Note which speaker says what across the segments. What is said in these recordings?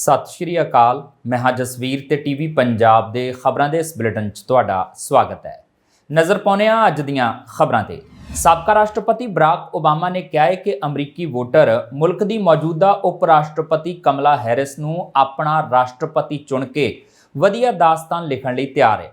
Speaker 1: ਸਤਿ ਸ਼੍ਰੀ ਅਕਾਲ। ਮੈਂ ਹਾਂ ਜਸਵੀਰ ਤੇ ਟੀਵੀ ਪੰਜਾਬ ਦੇ ਖਬਰਾਂ ਦੇ ਇਸ ਬੁਲੇਟਿਨ 'ਚ ਤੁਹਾਡਾ ਸਵਾਗਤ ਹੈ। ਨਜ਼ਰ ਪਾਉਂਦੇ ਹਾਂ ਅੱਜ ਦੀਆਂ ਖਬਰਾਂ ਤੇ। ਸਾਬਕਾ ਰਾਸ਼ਟਰਪਤੀ ਬਰਾਕ ਓਬਾਮਾ ਨੇ ਕਿਹਾ ਹੈ ਕਿ ਅਮਰੀਕੀ ਵੋਟਰ ਮੁਲਕ ਦੀ ਮੌਜੂਦਾ ਉਪ ਰਾਸ਼ਟਰਪਤੀ ਕਮਲਾ ਹੈਰਿਸ ਨੂੰ ਆਪਣਾ ਰਾਸ਼ਟਰਪਤੀ ਚੁਣ ਕੇ ਵਧੀਆ ਦਾਸਤਾਨ ਲਿਖਣ ਲਈ ਤਿਆਰ ਹੈ।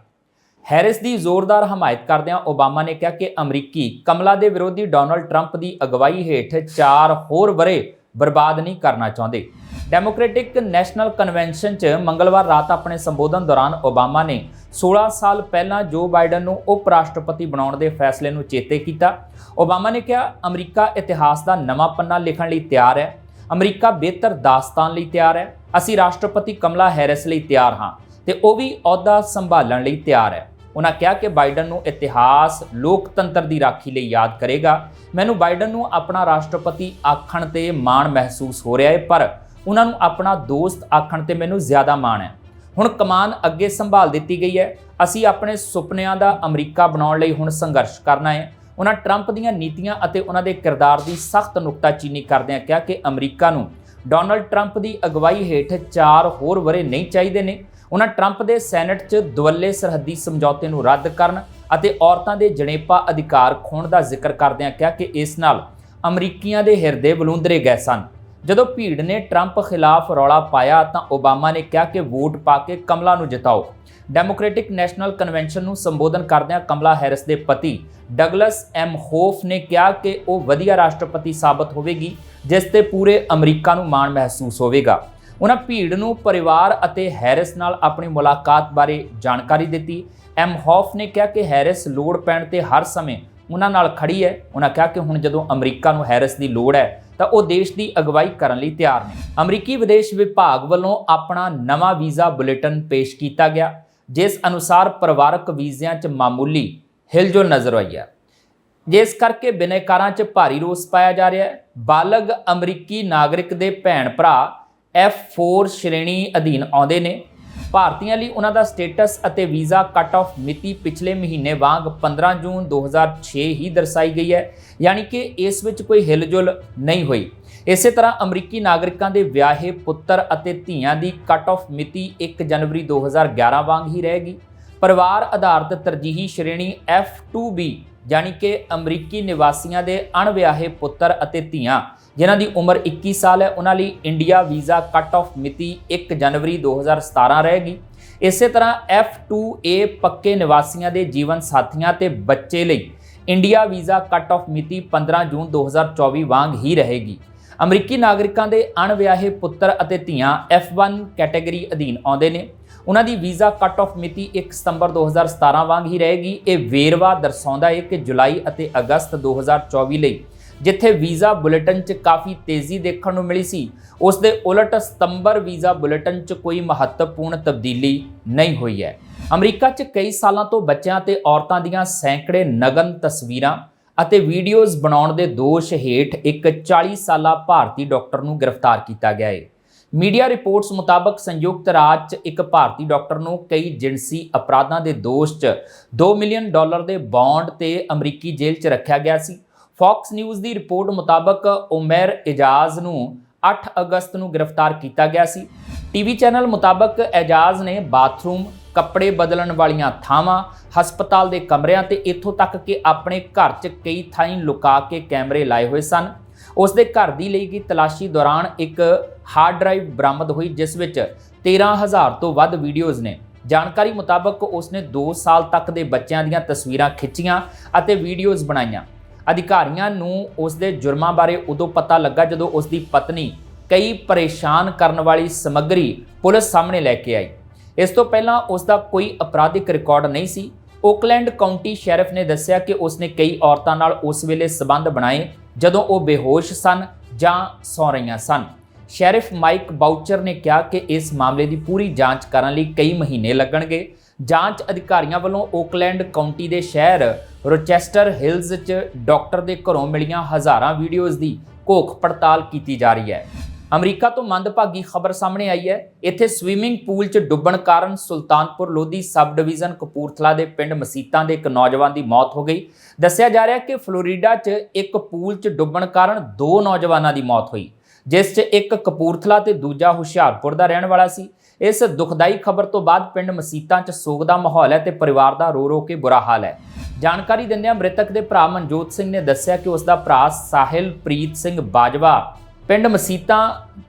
Speaker 1: ਹੈਰਿਸ ਦੀ ਜ਼ੋਰਦਾਰ ਹਮਾਇਤ ਕਰਦਿਆਂ ਓਬਾਮਾ ਨੇ ਕਿਹਾ ਕਿ ਅਮਰੀਕੀ ਕਮਲਾ ਦੇ ਵਿਰੋਧੀ ਡੋਨਲਡ ਟਰੰਪ ਦੀ ਅਗਵਾਈ ਹੇਠ ਚਾਰ ਹੋਰ ਵਰੇ ਬਰਬਾਦ ਨਹੀਂ ਕਰਨਾ ਚਾਹੁੰਦੇ। ਡੈਮੋਕ੍ਰੈਟਿਕ ਨੈਸ਼ਨਲ ਕਨਵੈਨਸ਼ਨ 'ਚ ਮੰਗਲਵਾਰ ਰਾਤ ਆਪਣੇ ਸੰਬੋਧਨ ਦੌਰਾਨ ਓਬਾਮਾ ਨੇ 16 ਸਾਲ ਪਹਿਲਾਂ ਜੋ ਬਾਈਡਨ ਨੂੰ ਉਪ ਰਾਸ਼ਟਰਪਤੀ ਬਣਾਉਣ ਦੇ ਫੈਸਲੇ ਨੂੰ ਚੇਤੇ ਕੀਤਾ, ਓਬਾਮਾ ਨੇ ਕਿਹਾ, ਅਮਰੀਕਾ ਇਤਿਹਾਸ ਦਾ ਨਵਾਂ ਪੰਨਾ ਲਿਖਣ ਲਈ ਤਿਆਰ ਹੈ। ਅਮਰੀਕਾ ਬਿਹਤਰ ਦਾਸਤਾਨ ਲਈ ਤਿਆਰ ਹੈ। ਅਸੀਂ ਰਾਸ਼ਟਰਪਤੀ ਕਮਲਾ ਹੈਰਿਸ ਲਈ ਤਿਆਰ ਹਾਂ ਤੇ ਉਹ ਵੀ ਅਹੁਦਾ ਸੰਭਾਲਣ ਲਈ ਤਿਆਰ ਹੈ। ਉਹਨਾਂ ਕਿਹਾ ਕਿ ਬਾਈਡਨ ਨੂੰ ਇਤਿਹਾਸ, ਲੋਕਤੰਤਰ ਦੀ ਰਾਖੀ ਲਈ ਯਾਦ ਕਰੇਗਾ। ਮੈਨੂੰ ਬਾਈਡਨ ਨੂੰ ਆਪਣਾ ਰਾਸ਼ਟਰਪਤੀ ਆਖਣ ਤੇ ਮਾਣ ਮਹਿਸੂਸ ਹੋ ਰਿਹਾ ਹੈ ਪਰ ਉਹਨਾਂ ਨੂੰ ਆਪਣਾ ਦੋਸਤ ਆਖਣ ਤੇ ਮੈਨੂੰ ਜ਼ਿਆਦਾ ਮਾਣ ਹੈ। ਹੁਣ ਕਮਾਨ ਅੱਗੇ ਸੰਭਾਲ ਦਿੱਤੀ ਗਈ ਹੈ। ਅਸੀਂ ਆਪਣੇ ਸੁਪਨਿਆਂ ਦਾ ਅਮਰੀਕਾ ਬਣਾਉਣ ਲਈ ਹੁਣ ਸੰਘਰਸ਼ ਕਰਨਾ ਹੈ ਉਹਨਾਂ ਟਰੰਪ ਦੀਆਂ ਨੀਤੀਆਂ ਅਤੇ ਉਹਨਾਂ ਦੇ ਕਿਰਦਾਰ ਦੀ ਸਖਤ ਨੁਕਤਾਚੀਨੀ ਕਰਦਿਆਂ ਕਿਹਾ ਕਿ ਅਮਰੀਕਾ ਨੂੰ ਡੋਨਲਡ ਟਰੰਪ ਦੀ ਅਗਵਾਈ ਹੇਠ ਚਾਰ ਹੋਰ ਵਰੇ ਨਹੀਂ ਚਾਹੀਦੇ ਨੇ। ਉਹਨਾਂ ਟਰੰਪ ਦੇ ਸੈਨੇਟ 'ਚ ਦੁਵੱਲੇ ਸਰਹੱਦੀ ਸਮਝੌਤੇ ਨੂੰ ਰੱਦ ਕਰਨ ਅਤੇ ਔਰਤਾਂ ਦੇ ਜਣੇਪਾ ਅਧਿਕਾਰ ਖੋਣ ਦਾ ਜ਼ਿਕਰ ਕਰਦਿਆਂ ਕਿਹਾ ਕਿ ਇਸ ਨਾਲ ਅਮਰੀਕੀਆਂ ਦੇ ਹਿਰਦੇ ਬਲੂੰਦਰੇ ਗਏ ਸਨ। ਜਦੋਂ ਭੀੜ ਨੇ ਟਰੰਪ ਖਿਲਾਫ ਰੌਲਾ ਪਾਇਆ ਤਾਂ ਓਬਾਮਾ ਨੇ ਕਿਹਾ ਕਿ ਵੋਟ ਪਾ ਕੇ ਕਮਲਾ ਨੂੰ ਜਿਤਾਓ। ਡੈਮੋਕ੍ਰੈਟਿਕ ਨੈਸ਼ਨਲ ਕਨਵੈਨਸ਼ਨ ਨੂੰ ਸੰਬੋਧਨ ਕਰਦਿਆਂ ਕਮਲਾ ਹੈਰਿਸ ਦੇ ਪਤੀ ਡਗਲਸ ਐਮ ਹੋਫ ਨੇ ਕਿਹਾ ਕਿ ਉਹ ਵਧੀਆ ਰਾਸ਼ਟਰਪਤੀ ਸਾਬਤ ਹੋਵੇਗੀ, ਜਿਸ ਤੇ ਪੂਰੇ ਅਮਰੀਕਾ ਨੂੰ ਮਾਣ ਮਹਿਸੂਸ ਹੋਵੇਗਾ। ਉਹਨਾਂ ਭੀੜ ਨੂੰ ਪਰਿਵਾਰ ਅਤੇ ਹੈਰਿਸ ਨਾਲ ਆਪਣੀ ਮੁਲਾਕਾਤ ਬਾਰੇ ਜਾਣਕਾਰੀ ਦਿੱਤੀ। ਐਮ ਹੌਫ ਨੇ ਕਿਹਾ ਕਿ ਹੈਰਿਸ ਲੋੜ ਪੈਣ ਤੇ ਹਰ ਸਮੇਂ ਉਹਨਾਂ ਨਾਲ ਖੜੀ ਹੈ। ਉਹਨਾਂ ਕਿਹਾ ਕਿ ਹੁਣ ਜਦੋਂ ਅਮਰੀਕਾ ਨੂੰ ਹੈਰਿਸ ਦੀ ਲੋੜ ਹੈ, ਤਾਂ ਉਹ ਦੇਸ਼ ਦੀ ਅਗਵਾਈ ਕਰਨ ਲਈ ਤਿਆਰ ਨੇ। ਅਮਰੀਕੀ ਵਿਦੇਸ਼ ਵਿਭਾਗ ਵੱਲੋਂ ਆਪਣਾ ਨਵਾਂ ਵੀਜ਼ਾ ਬੁਲੇਟਿਨ ਪੇਸ਼ ਕੀਤਾ ਗਿਆ, ਜਿਸ ਅਨੁਸਾਰ ਪਰਿਵਾਰਕ ਵੀਜ਼ਿਆਂ 'ਚ ਮਾਮੂਲੀ ਹਿਲਜੁਲ ਨਜ਼ਰ ਆਈ ਹੈ। ਜਿਸ ਕਰਕੇ ਬਿਨੈਕਾਰਾਂ 'ਚ ਭਾਰੀ ਰੋਸ ਪਾਇਆ ਜਾ ਰਿਹਾ ਹੈ। ਬਾਲਗ ਅਮਰੀਕੀ ਨਾਗਰਿਕ ਦੇ ਭੈਣ ਭਰਾ F4 ਸ਼੍ਰੇਣੀ ਅਧੀਨ ਆਉਂਦੇ ਨੇ। ਭਾਰਤੀਆਂ ਲਈ ਉਹਨਾਂ ਦਾ ਸਟੇਟਸ ਅਤੇ ਵੀਜ਼ਾ ਕੱਟ ਆਫ ਮਿਤੀ ਪਿਛਲੇ ਮਹੀਨੇ ਵਾਂਗ 15 ਜੂਨ 2006 ਹੀ ਦਰਸਾਈ ਗਈ ਹੈ। ਯਾਨੀ ਕਿ ਇਸ ਵਿੱਚ ਕੋਈ ਹਿਲਜੁਲ ਨਹੀਂ ਹੋਈ। ਇਸੇ ਤਰ੍ਹਾਂ ਅਮਰੀਕੀ ਨਾਗਰਿਕਾਂ ਦੇ ਵਿਆਹੇ ਪੁੱਤਰ ਅਤੇ ਧੀਆਂ ਦੀ ਕੱਟ ਆਫ ਮਿਤੀ 1 ਜਨਵਰੀ 2011 ਵਾਂਗ ਹੀ ਰਹੇਗੀ ਪਰਿਵਾਰ ਆਧਾਰਿਤ ਤਰਜੀਹੀ ਸ਼੍ਰੇਣੀ F2B ਯਾਨੀ ਕਿ ਅਮਰੀਕੀ ਨਿਵਾਸੀਆਂ ਦੇ ਅਣਵਿਆਹੇ ਪੁੱਤਰ ਅਤੇ ਧੀਆਂ ਜਿਨ੍ਹਾਂ ਦੀ ਉਮਰ 21 ਸਾਲ ਹੈ, ਉਹਨਾਂ ਲਈ ਇੰਡੀਆ ਵੀਜ਼ਾ ਕੱਟ ਆਫ ਮਿਤੀ 1 ਜਨਵਰੀ 2017 ਰਹੇਗੀ। ਇਸੇ ਤਰ੍ਹਾਂ F2A ਪੱਕੇ ਨਿਵਾਸੀਆਂ ਦੇ ਜੀਵਨ ਸਾਥੀਆਂ ਤੇ ਬੱਚੇ ਲਈ ਇੰਡੀਆ ਵੀਜ਼ਾ ਕੱਟ ਆਫ ਮਿਤੀ 15 ਜੂਨ 2024 ਵਾਂਗ ਹੀ ਰਹੇਗੀ। ਅਮਰੀਕੀ ਨਾਗਰਿਕਾਂ ਦੇ ਅਣਵਿਆਹੇ ਪੁੱਤਰ ਅਤੇ ਧੀਆਂ F1 ਕੈਟਾਗਰੀ ਅਧੀਨ ਆਉਂਦੇ ਨੇ। ਉਹਨਾਂ ਦੀ ਵੀਜ਼ਾ ਕੱਟ ਆਫ ਮਿਤੀ 1 ਸਤੰਬਰ 2017 ਵਾਂਗ ਹੀ ਰਹੇਗੀ। ਇਹ ਵੇਰਵਾ ਦਰਸਾਉਂਦਾ ਹੈ ਕਿ ਜੁਲਾਈ ਅਤੇ ਅਗਸਤ 2024 ਲਈ ਜਿੱਥੇ ਵੀਜ਼ਾ ਬੁਲੇਟਿਨ 'ਚ ਕਾਫੀ ਤੇਜ਼ੀ ਦੇਖਣ ਨੂੰ ਮਿਲੀ ਸੀ ਉਸ ਦੇ ਉਲਟ ਸਤੰਬਰ ਵੀਜ਼ਾ ਬੁਲੇਟਿਨ 'ਚ ਕੋਈ ਮਹੱਤਵਪੂਰਨ ਤਬਦੀਲੀ ਨਹੀਂ ਹੋਈ ਹੈ। ਅਮਰੀਕਾ 'ਚ ਕਈ ਸਾਲਾਂ ਤੋਂ ਬੱਚਿਆਂ ਤੇ ਔਰਤਾਂ ਦੀਆਂ ਸੈਂਕੜੇ ਨਗਨ ਤਸਵੀਰਾਂ ਅਤੇ ਵੀਡੀਓਜ਼ ਬਣਾਉਣ ਦੇ ਦੋਸ਼ ਹੇਠ ਇੱਕ 40 ਸਾਲਾ ਭਾਰਤੀ ਡਾਕਟਰ ਨੂੰ ਗ੍ਰਿਫਤਾਰ ਕੀਤਾ ਗਿਆ ਹੈ ਮੀਡੀਆ ਰਿਪੋਰਟਸ ਮੁਤਾਬਕ ਸੰਯੁਕਤ ਰਾਜ 'ਚ ਇੱਕ ਭਾਰਤੀ ਡਾਕਟਰ ਨੂੰ ਕਈ ਜਿਨਸੀ ਅਪਰਾਧਾਂ ਦੇ ਦੋਸ਼ 'ਚ 2 ਮਿਲੀਅਨ ਡਾਲਰ ਦੇ ਬੌਂਡ ਤੇ ਅਮਰੀਕੀ ਜੇਲ੍ਹ 'ਚ ਰੱਖਿਆ ਗਿਆ ਸੀ। ਫੌਕਸ ਨਿਊਜ਼ ਦੀ ਰਿਪੋਰਟ ਮੁਤਾਬਕ ਉਮਰ ਇਜਾਜ਼ ਨੂੰ 8 ਅਗਸਤ ਨੂੰ ਗ੍ਰਿਫਤਾਰ ਕੀਤਾ ਗਿਆ ਸੀ। ਟੀਵੀ ਚੈਨਲ ਮੁਤਾਬਕ ਇਜਾਜ਼ ਨੇ ਬਾਥਰੂਮ, ਕੱਪੜੇ ਬਦਲਣ ਵਾਲੀਆਂ ਥਾਵਾਂ, ਹਸਪਤਾਲ ਦੇ ਕਮਰਿਆਂ ਤੇ ਇੱਥੋਂ ਤੱਕ ਕਿ ਆਪਣੇ ਘਰ 'ਚ ਕਈ ਥਾਈਂ ਲੁਕਾ ਕੇ ਕੈਮਰੇ ਲਾਏ ਹੋਏ ਸਨ। ਉਸ ਦੇ ਘਰ ਦੀ ਲਈ ਗਈ ਤਲਾਸ਼ੀ ਦੌਰਾਨ ਇੱਕ ਹਾਰਡ ਡਰਾਈਵ ਬਰਾਮਦ ਹੋਈ, ਜਿਸ ਵਿੱਚ 13000 ਤੋਂ ਵੱਧ ਵੀਡੀਓਜ਼ ਨੇ। ਜਾਣਕਾਰੀ ਮੁਤਾਬਕ ਉਸਨੇ 2 ਸਾਲ ਤੱਕ ਦੇ ਬੱਚਿਆਂ ਦੀਆਂ ਤਸਵੀਰਾਂ ਖਿੱਚੀਆਂ ਅਤੇ ਵੀਡੀਓਜ਼ ਬਣਾਈਆਂ। ਅਧਿਕਾਰੀਆਂ ਨੂੰ ਉਸ ਦੇ ਜੁਰਮਾਂ ਬਾਰੇ ਉਦੋਂ ਪਤਾ ਲੱਗਾ ਜਦੋਂ ਉਸ ਦੀ ਪਤਨੀ ਕਈ ਪਰੇਸ਼ਾਨ ਕਰਨ ਵਾਲੀ ਸਮੱਗਰੀ ਪੁਲਿਸ ਸਾਹਮਣੇ ਲੈ ਕੇ ਆਈ। ਇਸ ਤੋਂ ਪਹਿਲਾਂ ਉਸ ਦਾ ਕੋਈ ਅਪਰਾਧਿਕ ਰਿਕਾਰਡ ਨਹੀਂ ਸੀ। ਓਕਲੈਂਡ ਕਾਉਂਟੀ ਸ਼ੈਰਿਫ ਨੇ ਦੱਸਿਆ ਕਿ ਉਸਨੇ ਕਈ ਔਰਤਾਂ ਨਾਲ ਉਸ ਵੇਲੇ ਸਬੰਧ ਬਣਾਏ ਜਦੋਂ ਉਹ ਬੇਹੋਸ਼ ਸਨ ਜਾਂ ਸੌ ਰਹੀਆਂ ਸਨ। ਸ਼ੈਰਿਫ ਮਾਈਕ ਬਾਊਚਰ ਨੇ ਕਿਹਾ ਕਿ ਇਸ ਮਾਮਲੇ ਦੀ ਪੂਰੀ ਜਾਂਚ ਕਰਨ ਲਈ ਕਈ ਮਹੀਨੇ ਲੱਗਣਗੇ। ਜਾਂਚ ਅਧਿਕਾਰੀਆਂ ਵੱਲੋਂ ਓਕਲੈਂਡ ਕਾਉਂਟੀ ਦੇ ਸ਼ਹਿਰ ਰੋਚੈਸਟਰ ਹਿਲਜ਼ 'ਚ ਡਾਕਟਰ ਦੇ ਘਰੋਂ ਮਿਲੀਆਂ ਹਜ਼ਾਰਾਂ ਵੀਡੀਓਜ਼ ਦੀ ਘੋਖ ਪੜਤਾਲ ਕੀਤੀ ਜਾ ਰਹੀ ਹੈ। ਅਮਰੀਕਾ ਤੋਂ ਮੰਦਭਾਗੀ ਖਬਰ ਸਾਹਮਣੇ ਆਈ ਹੈ। ਇੱਥੇ ਸਵੀਮਿੰਗ ਪੂਲ 'ਚ ਡੁੱਬਣ ਕਾਰਨ ਸੁਲਤਾਨਪੁਰ ਲੋਧੀ ਸਬ ਡਿਵੀਜ਼ਨ ਕਪੂਰਥਲਾ ਦੇ ਪਿੰਡ ਮਸੀਤਾਂ ਦੇ ਇੱਕ ਨੌਜਵਾਨ ਦੀ ਮੌਤ ਹੋ ਗਈ। ਦੱਸਿਆ ਜਾ ਰਿਹਾ ਕਿ ਫਲੋਰੀਡਾ 'ਚ ਇੱਕ ਪੂਲ 'ਚ ਡੁੱਬਣ ਕਾਰਨ ਦੋ ਨੌਜਵਾਨਾਂ ਦੀ ਮੌਤ ਹੋਈ, ਜਿਸ 'ਚ ਇੱਕ ਕਪੂਰਥਲਾ ਤੇ ਦੂਜਾ ਹੁਸ਼ਿਆਰਪੁਰ ਦਾ ਰਹਿਣ ਵਾਲਾ ਸੀ। ਇਸ ਦੁਖਦਾਈ ਖਬਰ ਤੋਂ ਬਾਅਦ ਪਿੰਡ ਮਸੀਤਾਂ 'ਚ ਸੋਗ ਦਾ ਮਾਹੌਲ ਹੈ ਤੇ ਪਰਿਵਾਰ ਦਾ ਰੋ ਰੋ ਕੇ ਬੁਰਾ ਹਾਲ ਹੈ। ਜਾਣਕਾਰੀ ਦਿੰਦਿਆਂ ਮ੍ਰਿਤਕ ਦੇ ਭਰਾ ਮਨਜੋਤ ਸਿੰਘ ਨੇ ਦੱਸਿਆ ਕਿ ਉਸ ਦਾ ਭਰਾ ਸਾਹਿਲ ਪ੍ਰੀਤ ਸਿੰਘ ਬਾਜਵਾ ਪਿੰਡ ਮਸੀਤਾਂ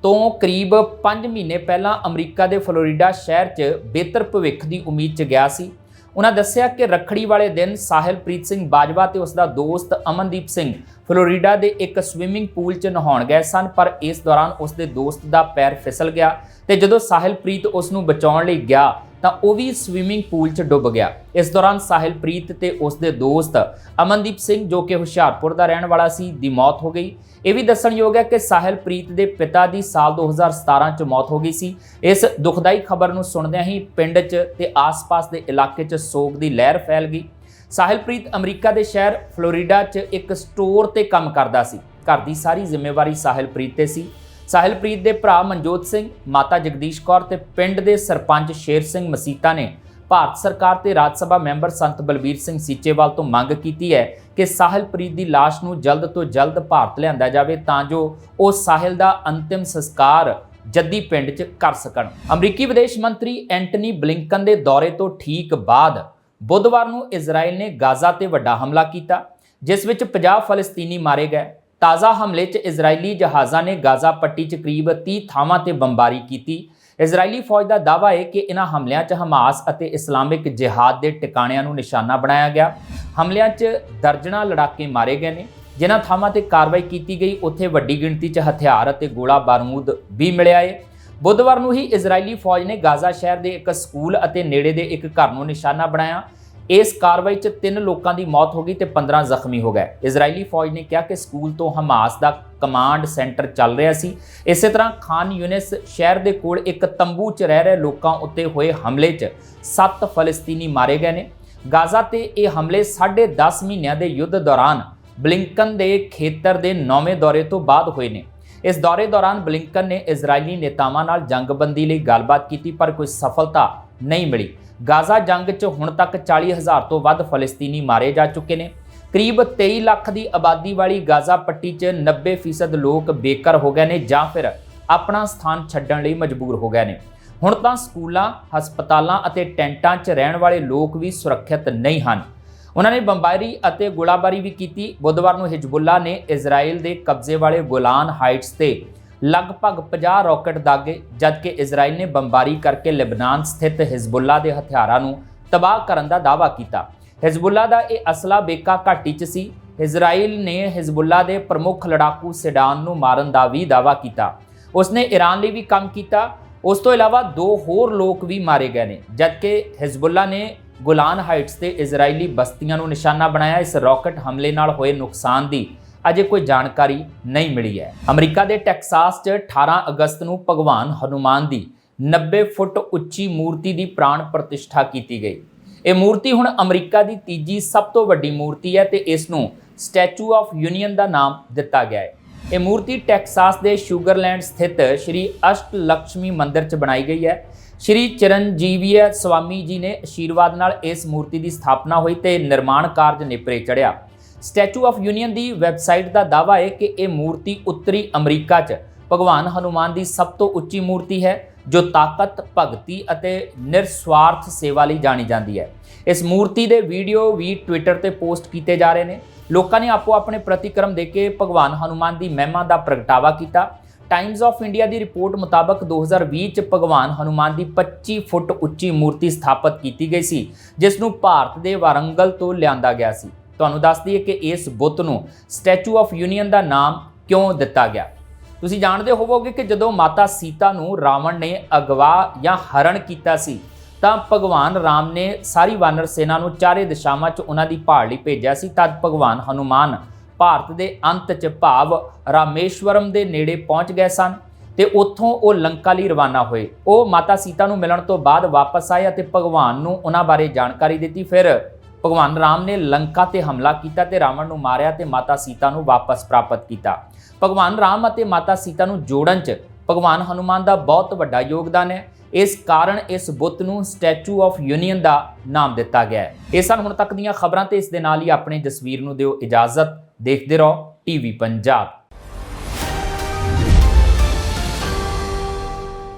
Speaker 1: ਤੋਂ ਕਰੀਬ 5 ਮਹੀਨੇ ਪਹਿਲਾਂ ਅਮਰੀਕਾ ਦੇ ਫਲੋਰੀਡਾ ਸ਼ਹਿਰ 'ਚ ਬਿਹਤਰ ਭਵਿੱਖ ਦੀ ਉਮੀਦ 'ਚ ਗਿਆ ਸੀ। ਉਹਨਾਂ ਦੱਸਿਆ ਕਿ ਰੱਖੜੀ ਵਾਲੇ ਦਿਨ ਸਾਹਿਲਪ੍ਰੀਤ ਸਿੰਘ ਬਾਜਵਾ ਤੇ ਉਸ ਦਾ ਦੋਸਤ ਅਮਨਦੀਪ ਸਿੰਘ ਫਲੋਰੀਡਾ ਦੇ ਇੱਕ ਸਵਿਮਿੰਗ ਪੂਲ 'ਚ ਨਹਾਉਣ ਗਏ ਸਨ, ਪਰ ਇਸ ਦੌਰਾਨ ਉਸ ਦੇ ਦੋਸਤ ਦਾ ਪੈਰ ਫਿਸਲ ਗਿਆ ਤੇ ਜਦੋਂ ਸਾਹਿਲਪ੍ਰੀਤ ਉਸ ਨੂੰ ਬਚਾਉਣ ਲਈ ਗਿਆ, ਤਾਂ ਉਹ ਵੀ ਸਵਿਮਿੰਗ ਪੂਲ 'ਚ ਡੁੱਬ ਗਿਆ। ਇਸ ਦੌਰਾਨ ਸਾਹਿਲਪ੍ਰੀਤ ਤੇ ਉਸ ਦੇ ਦੋਸਤ ਅਮਨਦੀਪ ਸਿੰਘ, ਜੋ ਕਿ ਹੁਸ਼ਿਆਰਪੁਰ ਦਾ ਰਹਿਣ ਵਾਲਾ ਸੀ, ਦੀ ਮੌਤ ਹੋ ਗਈ। ਇਹ ਵੀ ਦੱਸਣਯੋਗ ਹੈ ਕਿ ਸਾਹਿਲਪ੍ਰੀਤ ਦੇ ਪਿਤਾ ਦੀ ਸਾਲ 2017 ਚ ਮੌਤ ਹੋ ਗਈ ਸੀ। ਇਸ ਦੁਖਦਾਈ ਖਬਰ ਨੂੰ ਸੁਣਦਿਆਂ ਹੀ ਪਿੰਡ 'ਚ ਤੇ ਆਸ-ਪਾਸ ਦੇ ਇਲਾਕੇ 'ਚ ਸੋਗ ਦੀ ਲਹਿਰ ਫੈਲ ਗਈ। ਸਾਹਿਲਪ੍ਰੀਤ ਅਮਰੀਕਾ ਦੇ ਸ਼ਹਿਰ ਫਲੋਰੀਡਾ 'ਚ ਇੱਕ ਸਟੋਰ ਤੇ ਕੰਮ ਕਰਦਾ ਸੀ। ਘਰ ਦੀ ਸਾਰੀ ਜ਼ਿੰਮੇਵਾਰੀ ਸਾਹਿਲਪ੍ਰੀਤ ਤੇ ਸੀ। ਸਾਹਿਲਪ੍ਰੀਤ ਦੇ ਭਰਾ ਮਨਜੋਤ ਸਿੰਘ, ਮਾਤਾ ਜਗਦੀਸ਼ ਕੌਰ ਤੇ ਪਿੰਡ ਦੇ ਸਰਪੰਚ ਸ਼ੇਰ ਸਿੰਘ ਮਸੀਤਾ ਨੇ ਭਾਰਤ ਸਰਕਾਰ ਤੇ ਰਾਜ ਸਭਾ ਮੈਂਬਰ ਸੰਤ ਬਲਬੀਰ ਸਿੰਘ ਸੀਚੇਵਾਲ ਤੋਂ ਮੰਗ ਕੀਤੀ ਹੈ ਕਿ ਸਾਹਿਲਪ੍ਰੀਤ ਦੀ ਲਾਸ਼ ਨੂੰ ਜਲਦ ਤੋਂ ਜਲਦ ਭਾਰਤ ਲਿਆਂਦਾ ਜਾਵੇ ਤਾਂ ਜੋ ਉਹ ਸਾਹਿਲ ਦਾ ਅੰਤਿਮ ਸੰਸਕਾਰ ਜੱਦੀ ਪਿੰਡ 'ਚ ਕਰ ਸਕਣ। ਅਮਰੀਕੀ ਵਿਦੇਸ਼ ਮੰਤਰੀ ਐਂਟਨੀ ਬਲਿੰਕਨ ਦੇ ਦੌਰੇ ਤੋਂ ਠੀਕ ਬਾਅਦ ਬੁੱਧਵਾਰ ਨੂੰ ਇਜ਼ਰਾਈਲ ਨੇ ਗਾਜ਼ਾ ਤੇ ਵੱਡਾ ਹਮਲਾ ਕੀਤਾ, ਜਿਸ ਵਿੱਚ 50 ਫਲਸਤੀਨੀ ਮਾਰੇ ਗਏ। ਤਾਜ਼ਾ ਹਮਲੇ 'ਚ ਇਜ਼ਰਾਈਲੀ ਜਹਾਜ਼ਾਂ ਨੇ ਗਾਜ਼ਾ ਪੱਟੀ 'ਚ ਕਰੀਬ 30 ਥਾਵਾਂ ਤੇ ਬੰਬਾਰੀ ਕੀਤੀ। ਇਜ਼ਰਾਈਲੀ ਫੌਜ ਦਾ ਦਾਅਵਾ ਹੈ ਕਿ ਇਹਨਾਂ ਹਮਲਿਆਂ 'ਚ ਹਮਾਸ ਅਤੇ ਇਸਲਾਮਿਕ ਜਿਹਾਦ ਦੇ ਟਿਕਾਣਿਆਂ ਨੂੰ ਨਿਸ਼ਾਨਾ ਬਣਾਇਆ ਗਿਆ। ਹਮਲਿਆਂ 'ਚ ਦਰਜਨਾਂ ਲੜਾਕੇ ਮਾਰੇ ਗਏ ਨੇ। ਜਿਨ੍ਹਾਂ ਥਾਵਾਂ ਤੇ ਕਾਰਵਾਈ ਕੀਤੀ ਗਈ, ਉੱਥੇ ਵੱਡੀ ਗਿਣਤੀ 'ਚ ਹਥਿਆਰ ਅਤੇ ਗੋਲਾ ਬਾਰੂਦ ਵੀ ਮਿਲਿਆ ਏ। ਬੁੱਧਵਾਰ ਨੂੰ ਹੀ ਇਜ਼ਰਾਈਲੀ ਫੌਜ ਨੇ ਗਾਜ਼ਾ ਸ਼ਹਿਰ ਦੇ ਇੱਕ ਸਕੂਲ ਅਤੇ ਨੇੜੇ ਦੇ ਇੱਕ ਘਰ ਨੂੰ ਨਿਸ਼ਾਨਾ ਬਣਾਇਆ। ਇਸ ਕਾਰਵਾਈ 'ਚ ਤਿੰਨ ਲੋਕਾਂ ਦੀ ਮੌਤ ਹੋ ਗਈ ਤੇ 15 ਜ਼ਖਮੀ ਹੋ ਗਏ। ਇਜ਼ਰਾਈਲੀ ਫੌਜ ਨੇ ਕਿਹਾ ਕਿ ਸਕੂਲ ਤੋਂ ਹਮਾਸ ਦਾ ਕਮਾਂਡ ਸੈਂਟਰ ਚੱਲ ਰਿਹਾ ਸੀ। ਇਸੇ ਤਰ੍ਹਾਂ ਖਾਨ ਯੂਨਿਸ ਸ਼ਹਿਰ ਦੇ ਕੋਲ ਇੱਕ ਤੰਬੂ 'ਚ ਰਹਿ ਰਹੇ ਲੋਕਾਂ ਉੱਤੇ ਹੋਏ ਹਮਲੇ 'ਚ 7 ਫਲਸਤੀਨੀ ਮਾਰੇ ਗਏ ਨੇ। ਗਾਜ਼ਾ ਤੇ ਇਹ ਹਮਲੇ 10.5 ਮਹੀਨਿਆਂ ਦੇ ਯੁੱਧ ਦੌਰਾਨ ਬਲਿੰਕਨ ਦੇ ਖੇਤਰ ਦੇ ਨੌਵੇਂ ਦੌਰੇ ਤੋਂ ਬਾਅਦ ਹੋਏ ਨੇ। ਇਸ ਦੌਰੇ ਦੌਰਾਨ ਬਲਿੰਕਨ ਨੇ ਇਜ਼ਰਾਈਲੀ ਨੇਤਾਵਾਂ ਨਾਲ ਜੰਗਬੰਦੀ ਲਈ ਗੱਲਬਾਤ ਕੀਤੀ ਪਰ ਕੋਈ ਸਫਲਤਾ ਨਹੀਂ ਮਿਲੀ। ਗਾਜ਼ਾ ਜੰਗ 'ਚ ਹੁਣ ਤੱਕ 40000 ਤੋਂ ਵੱਧ ਫਲਸਤੀਨੀ ਮਾਰੇ ਜਾ ਚੁੱਕੇ ਨੇ। ਕਰੀਬ 23 ਲੱਖ ਦੀ ਆਬਾਦੀ ਵਾਲੀ ਗਾਜ਼ਾ ਪੱਟੀ 'ਚ 90% ਲੋਕ ਬੇਕਰ ਹੋ ਗਏ ਨੇ ਜਾਂ ਫਿਰ ਆਪਣਾ ਸਥਾਨ ਛੱਡਣ ਲਈ ਮਜਬੂਰ ਹੋ ਗਏ ਨੇ। ਹੁਣ ਤਾਂ ਸਕੂਲਾਂ, ਹਸਪਤਾਲਾਂ ਅਤੇ ਟੈਂਟਾਂ 'ਚ ਰਹਿਣ ਵਾਲੇ ਲੋਕ ਵੀ ਸੁਰੱਖਿਅਤ ਨਹੀਂ ਹਨ। ਉਹਨਾਂ ਨੇ ਬੰਬਾਰੀ ਅਤੇ ਗੋਲਾਬਾਰੀ ਵੀ ਕੀਤੀ। ਬੁੱਧਵਾਰ ਨੂੰ ਹਿਜਬੁੱਲਾ ਨੇ ਇਜ਼ਰਾਈਲ ਦੇ ਕਬਜ਼ੇ ਵਾਲੇ ਗੁਲਾਨ ਹਾਈਟਸ ਤੇ ਲਗਭਗ 50 ਰਾਕਟ ਦਾਗੇ, ਜਦਕਿ ਇਜ਼ਰਾਈਲ ਨੇ ਬੰਬਾਰੀ ਕਰਕੇ ਲਿਬਨਾਨ ਸਥਿਤ ਹਿਜ਼ਬੁੱਲਾ ਦੇ ਹਥਿਆਰਾਂ ਨੂੰ ਤਬਾਹ ਕਰਨ ਦਾ ਦਾਅਵਾ ਕੀਤਾ। ਹਿਜ਼ਬੁੱਲਾ ਦਾ ਇਹ ਅਸਲਾ ਬੇਕਾ ਘਾਟੀ 'ਚ ਸੀ। ਇਜ਼ਰਾਈਲ ਨੇ ਹਿਜ਼ਬੁੱਲਾ ਦੇ ਪ੍ਰਮੁੱਖ ਲੜਾਕੂ ਸਿਡਾਨ ਨੂੰ ਮਾਰਨ ਦਾ ਵੀ ਦਾਅਵਾ ਕੀਤਾ। ਉਸਨੇ ਈਰਾਨ ਲਈ ਵੀ ਕੰਮ ਕੀਤਾ। ਉਸ ਤੋਂ ਇਲਾਵਾ ਦੋ ਹੋਰ ਲੋਕ ਵੀ ਮਾਰੇ ਗਏ ਨੇ, ਜਦਕਿ ਹਿਜ਼ਬੁੱਲਾ ਨੇ ਗੁਲਾਨ ਹਾਈਟਸ ਤੇ ਇਜ਼ਰਾਈਲੀ ਬਸਤੀਆਂ ਨੂੰ ਨਿਸ਼ਾਨਾ ਬਣਾਇਆ। ਇਸ ਰਾਕਟ ਹਮਲੇ ਨਾਲ ਹੋਏ ਨੁਕਸਾਨ ਦੀ ਅਜੇ ਕੋਈ ਜਾਣਕਾਰੀ ਨਹੀਂ ਮਿਲੀ ਹੈ। ਅਮਰੀਕਾ ਦੇ ਟੈਕਸਾਸ 'ਚ 18 ਅਗਸਤ ਨੂੰ ਭਗਵਾਨ ਹਨੂਮਾਨ ਦੀ 90 ਫੁੱਟ ਉੱਚੀ ਮੂਰਤੀ ਦੀ ਪ੍ਰਾਣ ਪ੍ਰਤਿਸ਼ਠਾ ਕੀਤੀ ਗਈ। ਇਹ ਮੂਰਤੀ ਹੁਣ ਅਮਰੀਕਾ ਦੀ ਤੀਜੀ ਸਭ ਤੋਂ ਵੱਡੀ ਮੂਰਤੀ ਹੈ ਤੇ ਇਸ ਨੂੰ ਸਟੈਚੂ ਆਫ ਯੂਨੀਅਨ ਦਾ ਨਾਮ ਦਿੱਤਾ ਗਿਆ ਹੈ। ਇਹ ਮੂਰਤੀ ਟੈਕਸਾਸ ਦੇ ਸ਼ੂਗਰਲੈਂਡ ਸਥਿਤ ਸ਼੍ਰੀ ਅਸ਼ਟ ਲਕਸ਼ਮੀ ਮੰਦਿਰ 'ਚ ਬਣਾਈ ਗਈ ਹੈ। ਸ਼੍ਰੀ ਚਰਨਜੀਵੀਆ ਸਵਾਮੀ ਜੀ ਨੇ ਆਸ਼ੀਰਵਾਦ ਨਾਲ ਇਸ ਮੂਰਤੀ ਦੀ ਸਥਾਪਨਾ ਹੋਈ ਤੇ ਨਿਰਮਾਣ ਕਾਰਜ ਨੇਪਰੇ ਚੜਿਆ ਸਟੈਚੂ ਆਫ ਯੂਨੀਅਨ ਦੀ ਵੈਬਸਾਈਟ ਦਾ ਦਾਅਵਾ ਹੈ ਕਿ ਇਹ ਮੂਰਤੀ ਉੱਤਰੀ ਅਮਰੀਕਾ 'ਚ ਭਗਵਾਨ ਹਨੂਮਾਨ ਦੀ ਸਭ ਤੋਂ ਉੱਚੀ ਮੂਰਤੀ ਹੈ, ਜੋ ਤਾਕਤ, ਭਗਤੀ ਅਤੇ ਨਿਰਸਵਾਰਥ ਸੇਵਾ ਲਈ ਜਾਣੀ ਜਾਂਦੀ ਹੈ। ਇਸ ਮੂਰਤੀ ਦੇ ਵੀਡੀਓ ਵੀ ਟਵਿੱਟਰ ਤੇ ਪੋਸਟ ਕੀਤੇ ਜਾ ਰਹੇ ਨੇ। ਲੋਕਾਂ ਨੇ ਆਪੋ ਆਪਣੇ ਪ੍ਰਤੀਕਰਮ ਦੇ ਕੇ ਭਗਵਾਨ ਹਨੂਮਾਨ ਦੀ ਮਹਿਮਾ ਦਾ ਪ੍ਰਗਟਾਵਾ ਕੀਤਾ। ਟਾਈਮਜ਼ ਆਫ ਇੰਡੀਆ ਦੀ ਰਿਪੋਰਟ ਮੁਤਾਬਕ 2020 ਚ ਭਗਵਾਨ ਹਨੂਮਾਨ ਦੀ 25 ਫੁੱਟ ਉੱਚੀ ਮੂਰਤੀ ਸਥਾਪਿਤ ਕੀਤੀ ਗਈ ਸੀ, ਜਿਸ ਨੂੰ ਭਾਰਤ ਦੇ ਵਾਰੰਗਲ ਤੋਂ ਲਿਆਂਦਾ ਗਿਆ ਸੀ। ਤੁਹਾਨੂੰ ਦੱਸ ਦਈਏ ਕਿ ਇਸ ਬੁੱਤ ਨੂੰ ਸਟੈਚੂ ਆਫ ਯੂਨੀਅਨ ਦਾ ਨਾਮ ਕਿਉਂ ਦਿੱਤਾ ਗਿਆ? ਤੁਸੀਂ ਜਾਣਦੇ ਹੋਵੋਗੇ ਕਿ ਜਦੋਂ ਮਾਤਾ ਸੀਤਾ ਨੂੰ ਰਾਵਣ ਨੇ ਅਗਵਾ ਜਾਂ ਹਰਣ ਕੀਤਾ ਸੀ, ਤਾਂ ਭਗਵਾਨ ਰਾਮ ਨੇ ਸਾਰੀ ਵਾਨਰ ਸੈਨਾ ਨੂੰ ਚਾਰੇ ਦਿਸ਼ਾਵਾਂ 'ਚ ਉਹਨਾਂ ਦੀ ਭਾਲ ਲਈ ਭੇਜਿਆ ਸੀ। ਤਦ ਭਗਵਾਨ ਹਨੂਮਾਨ ਭਾਰਤ ਦੇ ਅੰਤ 'ਚ ਭਾਵ ਰਾਮੇਸ਼ਵਰਮ ਦੇ ਨੇੜੇ ਪਹੁੰਚ ਗਏ ਸਨ ਤੇ ਉੱਥੋਂ ਉਹ ਲੰਕਾ ਲਈ ਰਵਾਨਾ ਹੋਏ। ਉਹ ਮਾਤਾ ਸੀਤਾ ਨੂੰ ਮਿਲਣ ਤੋਂ ਬਾਅਦ ਵਾਪਸ ਆਏ ਅਤੇ ਭਗਵਾਨ ਨੂੰ ਉਹਨਾਂ ਬਾਰੇ ਜਾਣਕਾਰੀ ਦਿੱਤੀ। ਫਿਰ ਭਗਵਾਨ ਰਾਮ ਨੇ ਲੰਕਾ ਤੇ ਹਮਲਾ ਕੀਤਾ ਤੇ ਰਾਵਣ ਨੂੰ ਮਾਰਿਆ ਤੇ ਮਾਤਾ ਸੀਤਾ ਨੂੰ ਵਾਪਸ ਪ੍ਰਾਪਤ ਕੀਤਾ। ਭਗਵਾਨ ਰਾਮ ਅਤੇ ਮਾਤਾ ਸੀਤਾ ਨੂੰ ਜੋੜਨ 'ਚ ਭਗਵਾਨ ਹਨੂਮਾਨ ਦਾ ਬਹੁਤ ਵੱਡਾ ਯੋਗਦਾਨ ਹੈ। ਇਸ ਕਾਰਨ ਇਸ ਬੁੱਤ ਨੂੰ ਸਟੈਚੂ ਆਫ ਯੂਨੀਅਨ ਦਾ ਨਾਮ ਦਿੱਤਾ ਗਿਆ ਹੈ। ਇਹ ਸਨ ਹੁਣ ਤੱਕ ਦੀਆਂ ਖਬਰਾਂ ਤੇ ਇਸ ਦੇ ਨਾਲ ਹੀ ਆਪਣੇ ਜਸਵੀਰ ਨੂੰ ਦਿਓ ਇਜਾਜ਼ਤ। ਦੇਖਦੇ ਰਹੋ ਟੀਵੀ ਪੰਜਾਬ।